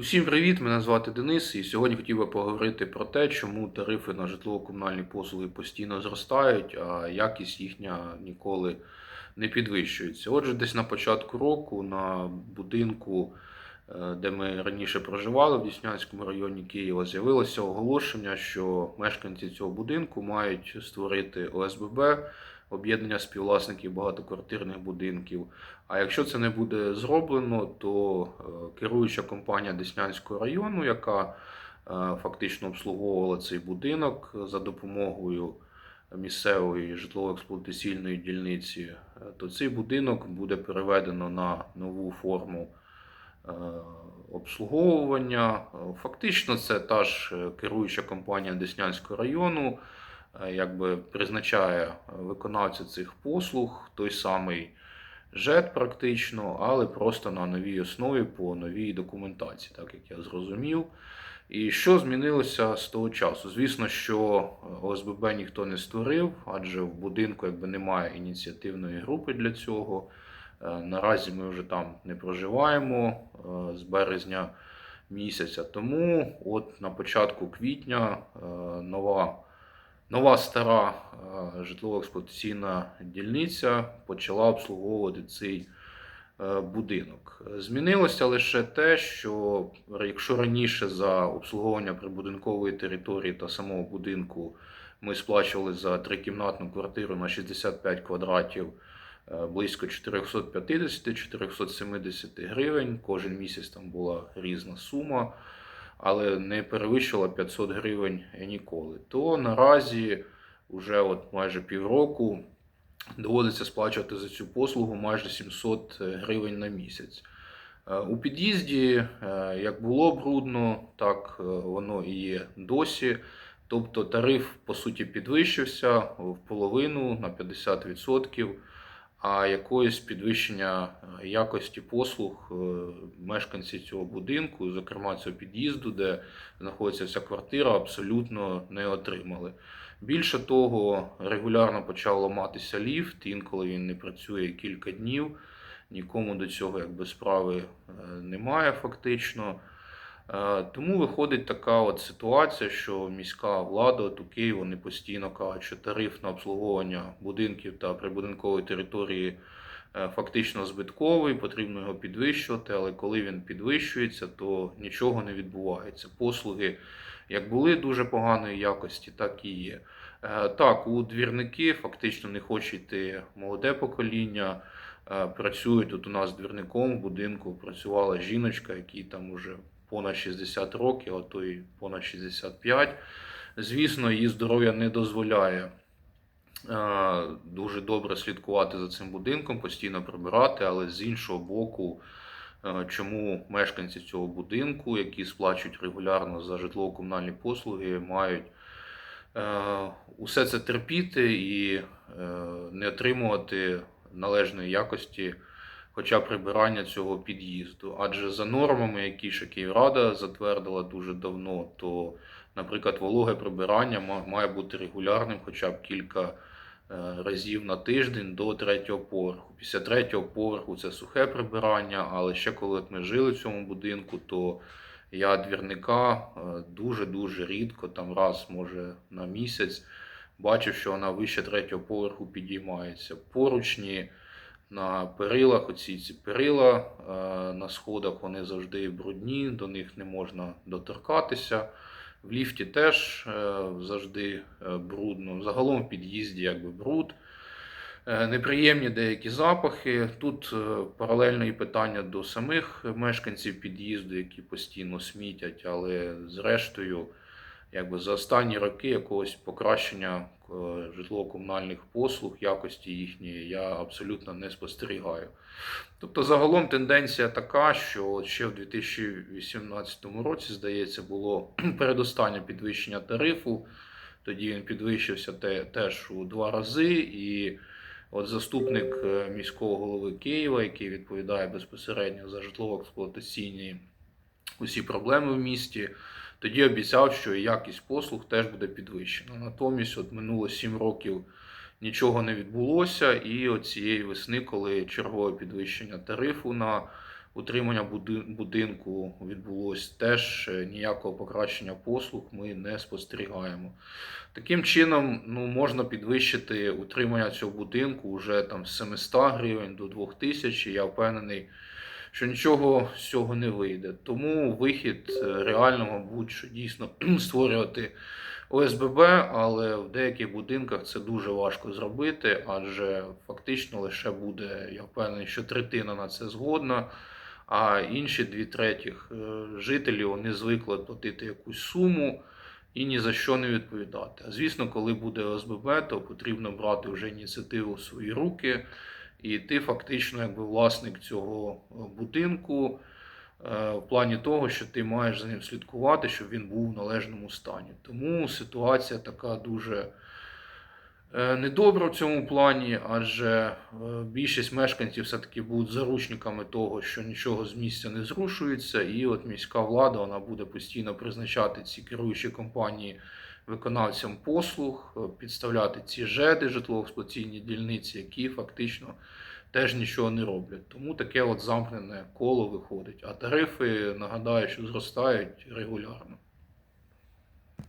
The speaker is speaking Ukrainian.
Усім привіт! Мене звати Денис, і сьогодні хотів би поговорити про те, чому тарифи на житлово-комунальні послуги постійно зростають, а якість їхня ніколи не підвищується. Отже, десь на початку року на будинку, е, де ми раніше проживали в Діснянському районі Києва, з'явилося оголошення, що мешканці цього будинку мають створити ОСББ. Об'єднання співвласників багатоквартирних будинків. А якщо це не буде зроблено, то е, керуюча компанія Деснянського району, яка е, фактично обслуговувала цей будинок за допомогою місцевої житлово-експлуатаційної дільниці, е, то цей будинок буде переведено на нову форму обслуговування. Фактично, це та ж керуюча компанія Деснянського району, якби призначає виконавця цих послуг, той самий ЖЕТ практично, але просто на новій основі по новій документації, так як я зрозумів. І що змінилося з того часу? Звісно, що ОСББ ніхто не створив, адже в будинку якби немає ініціативної групи для цього. Е, Наразі ми вже там не проживаємо е, з березня місяця. Тому от на початку квітня е, нова, нова стара е, житлово-експлуатаційна дільниця почала обслуговувати цей е, будинок. Змінилося лише те, що якщо раніше за обслуговування прибудинкової території та самого будинку ми сплачували за трикімнатну квартиру на 65 квадратів е, близько 450-470 гривень. Кожен місяць там була різна сума, але не перевищила 500 гривень ніколи. То наразі вже от майже півроку доводиться сплачувати за цю послугу майже 700 гривень на місяць. Е, У під'їзді е, як було брудно, так е, воно і є досі. Тобто тариф по суті підвищився в половину на 50%, а якоїсь підвищення е, якості послуг е, мешканці цього будинку, зокрема цього під'їзду, де знаходиться ця квартира, абсолютно не отримали. Більше того, регулярно почав ламатися ліфт, інколи він не працює кілька днів. Нікому до цього якби справи е, немає фактично. Е, Тому виходить така от ситуація, що міська влада от у Києві вони постійно кажуть, що тариф на обслуговування будинків та прибудинкової території е, фактично збитковий, потрібно його підвищувати, але коли він підвищується, то нічого не відбувається. Послуги як були дуже поганої якості, так і є. Е, Так, у двірники фактично не хоче йти молоде покоління. Працюють тут у нас двірником в будинку, працювала жіночка, якій там уже понад 60 років, а то й понад 65. Звісно, її здоров'я не дозволяє е, дуже добре слідкувати за цим будинком, постійно прибирати, але з іншого боку, е, чому мешканці цього будинку, які сплачують регулярно за житлово-комунальні послуги, мають е, усе це терпіти і не отримувати належної якості хоча прибирання цього під'їзду. Адже за нормами, які ще Київрада затвердила дуже давно, то, наприклад, вологе прибирання має бути регулярним хоча б кілька е, разів на тиждень до третього поверху. Після третього поверху це сухе прибирання, але ще коли ми жили в цьому будинку, то я двірника е, дуже-дуже рідко, там раз, може, на місяць, бачив, що вона вище третього поверху підіймається. Поручні на перилах, оці ці перила е, на сходах вони завжди брудні, до них не можна доторкатися. В ліфті теж е, завжди е, брудно. Загалом в під'їзді якби бруд. Неприємні деякі запахи. Тут паралельно і питання до самих мешканців під'їзду, які постійно смітять, але зрештою, якби за останні роки якогось покращення е, житлово-комунальних послуг, якості їхньої, я абсолютно не спостерігаю. Тобто, загалом тенденція така, що ще в 2018 році, здається, було передостаннє підвищення тарифу. Тоді він підвищився теж у два рази. І от заступник е, міського голови Києва, який відповідає безпосередньо за житлово-експлуатаційні усі проблеми в місті, тоді обіцяв, що якість послуг теж буде підвищена. Натомість, от минуло 7 років нічого не відбулося, і от цієї весни, коли чергове підвищення тарифу на утримання будинку відбулось теж е, ніякого покращення послуг ми не спостерігаємо. Таким чином, ну, можна підвищити утримання цього будинку вже там з 700 гривень до 2000. Я впевнений, що нічого з цього не вийде. Тому вихід е, реально, мабуть, що дійсно створювати ОСББ, але в деяких будинках це дуже важко зробити, адже фактично лише буде, я впевнений, що третина на це згодна. А інші дві третіх е, жителів вони звикли платити якусь суму і ні за що не відповідати. А звісно, коли буде ОСББ, то потрібно брати вже ініціативу в свої руки, і ти фактично якби власник цього е, будинку. е, В плані того, що ти маєш за ним слідкувати, щоб він був в належному стані. Тому ситуація така дуже е, недобра в цьому плані, адже більшість мешканців все-таки будуть заручниками того, що нічого з місця не зрушується, і от міська влада вона буде постійно призначати ці керуючі компанії виконавцям послуг, е, підставляти ці ЖЕДи, житлово-експлуатаційні дільниці, які фактично теж нічого не роблять. Тому таке от замкнене коло виходить. А тарифи, нагадаю, що зростають регулярно.